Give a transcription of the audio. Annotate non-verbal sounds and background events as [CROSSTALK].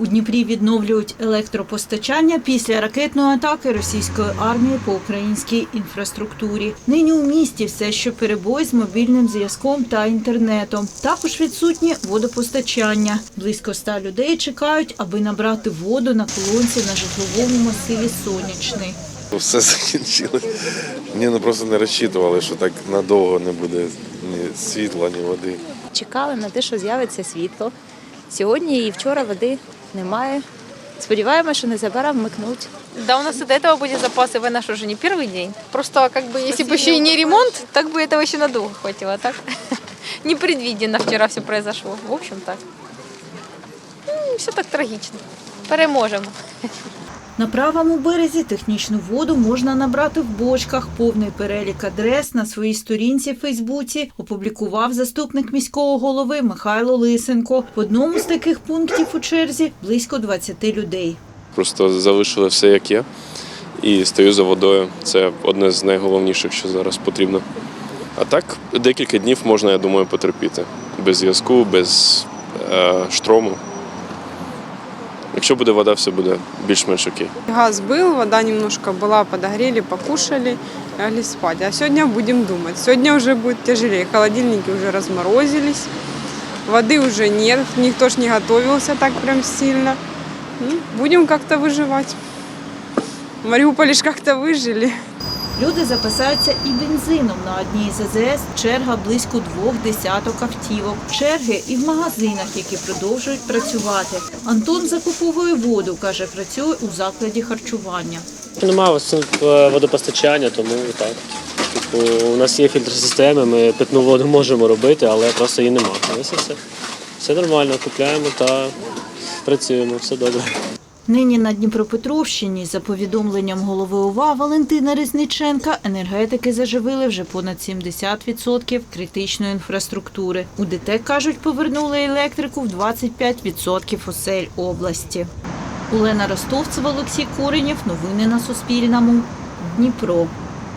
У Дніпрі відновлюють електропостачання після ракетної атаки російської армії по українській інфраструктурі. Нині у місті все ще перебої з мобільним зв'язком та інтернетом. Також відсутнє водопостачання. Близько ста людей чекають, аби набрати воду на колонці на житловому масиві Сонячний. Все закінчилось. Ні, ну просто не розчитували, що так надовго не буде ні світла, ні води. Чекали на те, що з'явиться світло. Сьогодні і вчора води немає. Сподіваємося, що незабаром вмикнуть. Да, у нас и до этого будет запасы, вы наш уже не первый день. Просто как бы если бы еще и не ремонт, так бы этого еще надолго хватило. А так [LAUGHS] непредвиденно вчера все произошло. В общем так. Все так трагично. Переможемо. На правому березі технічну воду можна набрати в бочках. Повний перелік адрес на своїй сторінці в Фейсбуці опублікував заступник міського голови Михайло Лисенко. В одному з таких пунктів у черзі близько 20 людей. Просто залишили все як є і стою за водою. Це одне з найголовніших, що зараз потрібно. А так, декілька днів можна, я думаю, потерпіти. Без зв'язку, без е, штрому. Якщо буде вода, все буде більш-менш окей. Газ был, вода немножко была, подогрели, покушали, лягли спать. А сегодня будем думать. Сегодня уже будет тяжелее. Холодильники уже разморозились, воды уже нет, никто ж не готовился так прям сильно. Ну, будем как-то выживать. В Мариуполе ж как-то выжили. Люди запасаються і бензином на одній з АЗС. Черга близько двох десяток автівок. Черги і в магазинах, які продовжують працювати. Антон закуповує воду, каже, працює у закладі харчування. Немає е, водопостачання, тому так. Типу, у нас є фільтр системи, ми питну воду можемо робити, але просто її немає. Все. Все нормально, купляємо та працюємо, все добре. Нині на Дніпропетровщині, за повідомленням голови ОВА Валентина Резниченка, енергетики заживили вже понад 70% критичної інфраструктури. У ДТ, кажуть, повернули електрику в 25% осель області. Олена Ростовцева, Олексій Коренєв. Новини на Суспільному. Дніпро.